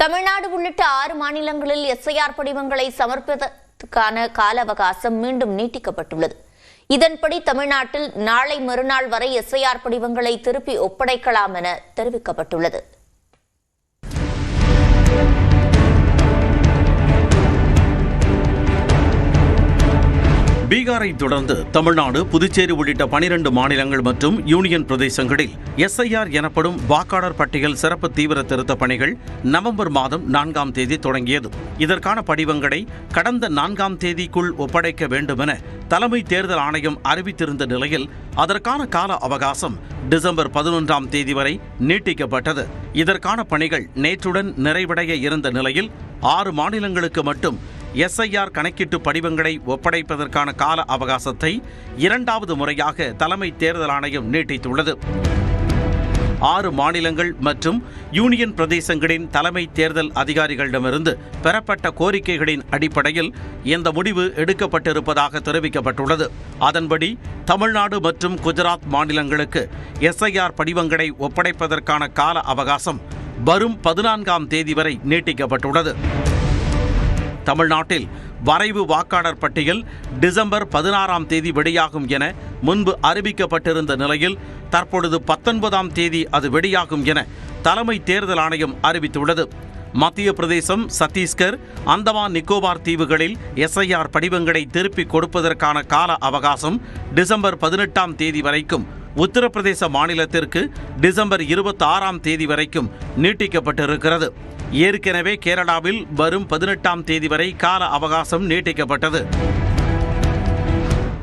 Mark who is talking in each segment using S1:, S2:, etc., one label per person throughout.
S1: தமிழ்நாடு உள்ளிட்ட ஆறு மாநிலங்களில் எஸ்ஐஆர் படிவங்களை சமர்ப்பதற்கான கால அவகாசம் மீண்டும் நீட்டிக்கப்பட்டுள்ளது. இதன்படி தமிழ்நாட்டில் நாளை மறுநாள் வரை எஸ்ஐஆர் படிவங்களை திருப்பி ஒப்படைக்கலாம் என தெரிவிக்கப்பட்டுள்ளது.
S2: பீகாரை தொடர்ந்து தமிழ்நாடு புதுச்சேரி உள்ளிட்ட பனிரெண்டு மாநிலங்கள் மற்றும் யூனியன் பிரதேசங்களில் எஸ்ஐஆர் எனப்படும் வாக்காளர் பட்டியல் சிறப்பு தீவிர திருத்த பணிகள் நவம்பர் மாதம் நான்காம் தேதி தொடங்கியது. இதற்கான படிவங்களை கடந்த நான்காம் தேதிக்குள் ஒப்படைக்க வேண்டுமென தலைமை தேர்தல் ஆணையம் அறிவித்திருந்த நிலையில் அதற்கான கால அவகாசம் டிசம்பர் பதினொன்றாம் தேதி வரை நீட்டிக்கப்பட்டது. இதற்கான பணிகள் நேற்றுடன் நிறைவடைய இருந்த நிலையில் ஆறு மாநிலங்களுக்கு மட்டும் எஸ்ஐஆர் கணக்கீட்டு படிவங்களை ஒப்படைப்பதற்கான கால அவகாசத்தை இரண்டாவது முறையாக தலைமை தேர்தல் ஆணையம் நீட்டித்துள்ளது. ஆறு மாநிலங்கள் மற்றும் யூனியன் பிரதேசங்களின் தலைமை தேர்தல் அதிகாரிகளிடமிருந்து பெறப்பட்ட கோரிக்கைகளின் அடிப்படையில் இந்த முடிவு எடுக்கப்பட்டிருப்பதாக தெரிவிக்கப்பட்டுள்ளது. அதன்படி தமிழ்நாடு மற்றும் குஜராத் மாநிலங்களுக்கு எஸ்ஐஆர் படிவங்களை ஒப்படைப்பதற்கான கால அவகாசம் வரும் பதினான்காம் தேதி வரை நீட்டிக்கப்பட்டுள்ளது. தமிழ்நாட்டில் வரைவு வாக்காளர் பட்டியல் டிசம்பர் பதினாறாம் தேதி வெளியாகும் என முன்பு அறிவிக்கப்பட்டிருந்த நிலையில் தற்பொழுது பத்தொன்பதாம் தேதி அது வெளியாகும் என தலைமை தேர்தல் ஆணையம் அறிவித்துள்ளது. மத்திய பிரதேசம் சத்தீஸ்கர் அந்தமான் நிக்கோபார் தீவுகளில் எஸ்ஐஆர் படிவங்களை திருப்பிக் கொடுப்பதற்கான கால அவகாசம் டிசம்பர் பதினெட்டாம் தேதி வரைக்கும் உத்தரப்பிரதேச மாநிலத்திற்கு டிசம்பர் இருபத்தி ஆறாம் தேதி வரைக்கும் நீட்டிக்கப்பட்டிருக்கிறது. ஏற்கனவே கேரளாவில் வரும் பதினெட்டாம் தேதி வரை கால அவகாசம் நீட்டிக்கப்பட்டது.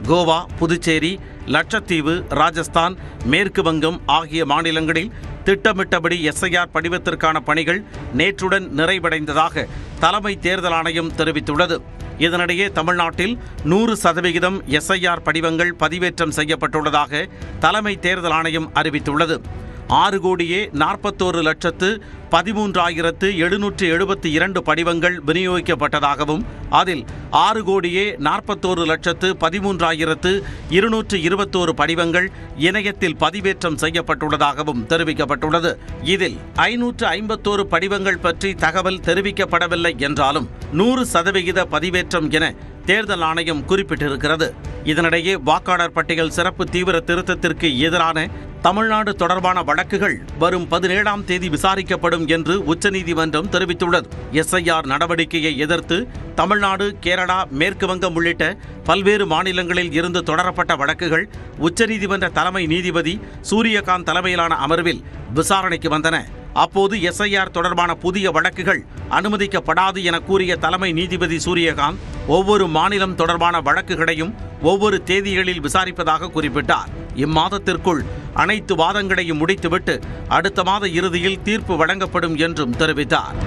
S2: கோவா புதுச்சேரி லட்சத்தீவு ராஜஸ்தான் மேற்கு வங்கம் ஆகிய மாநிலங்களில் திட்டமிட்டபடி எஸ்ஐஆர் படிவத்திற்கான பணிகள் நேற்றுடன் நிறைவடைந்ததாக தலைமை தேர்தல் ஆணையம் தெரிவித்துள்ளது. இதனிடையே தமிழ்நாட்டில் நூறு சதவிகிதம் எஸ்ஐஆர் படிவங்கள் பதிவேற்றம் செய்யப்பட்டுள்ளதாக தலைமை தேர்தல் ஆணையம் அறிவித்துள்ளது. ஆறு கோடியே நாற்பத்தோரு லட்சத்து பதிமூன்றாயிரத்து எழுநூற்று எழுபத்தி இரண்டு படிவங்கள் விநியோகிக்கப்பட்டதாகவும் அதில் ஆறு கோடியே நாற்பத்தோரு லட்சத்து பதிமூன்றாயிரத்து இருநூற்று இருபத்தோரு படிவங்கள் இணையத்தில் பதிவேற்றம் செய்யப்பட்டுள்ளதாகவும் தெரிவிக்கப்பட்டுள்ளது. இதில் ஐநூற்று ஐம்பத்தோரு படிவங்கள் பற்றி தகவல் தெரிவிக்கப்படவில்லை என்றாலும் நூறு சதவிகித பதிவேற்றம் என தேர்தல் ஆணையம் குறிப்பிட்டிருக்கிறது. இதனிடையே வாக்காளர் பட்டியல் சிறப்பு தீவிர திருத்தத்திற்கு எதிரான தமிழ்நாடு தொடர்பான வழக்குகள் வரும் பதினேழாம் தேதி விசாரிக்கப்படும் என்று உச்சநீதிமன்றம் தெரிவித்துள்ளது. எஸ்ஐஆர் நடவடிக்கையை எதிர்த்து தமிழ்நாடு கேரளா மேற்கு வங்கம் உள்ளிட்ட பல்வேறு மாநிலங்களில் இருந்து தொடரப்பட்ட வழக்குகள் உச்சநீதிமன்ற தலைமை நீதிபதி சூரியகாந்த் தலைமையிலான அமர்வில் விசாரணைக்கு வந்தன. அப்போது எஸ்ஐஆர் தொடர்பான புதிய வழக்குகள் அனுமதிக்கப்படாது என கூறிய தலைமை நீதிபதி சூரியகாந்த் ஒவ்வொரு மாநிலம் தொடர்பான வழக்குகளையும் ஒவ்வொரு தேதிகளில் விசாரிப்பதாக குறிப்பிட்டார். இம்மாதத்திற்குள் அனைத்து வாதங்களையும் முடித்துவிட்டு அடுத்த மாத இறுதியில் தீர்ப்பு வழங்கப்படும் என்றும் தெரிவித்தார்.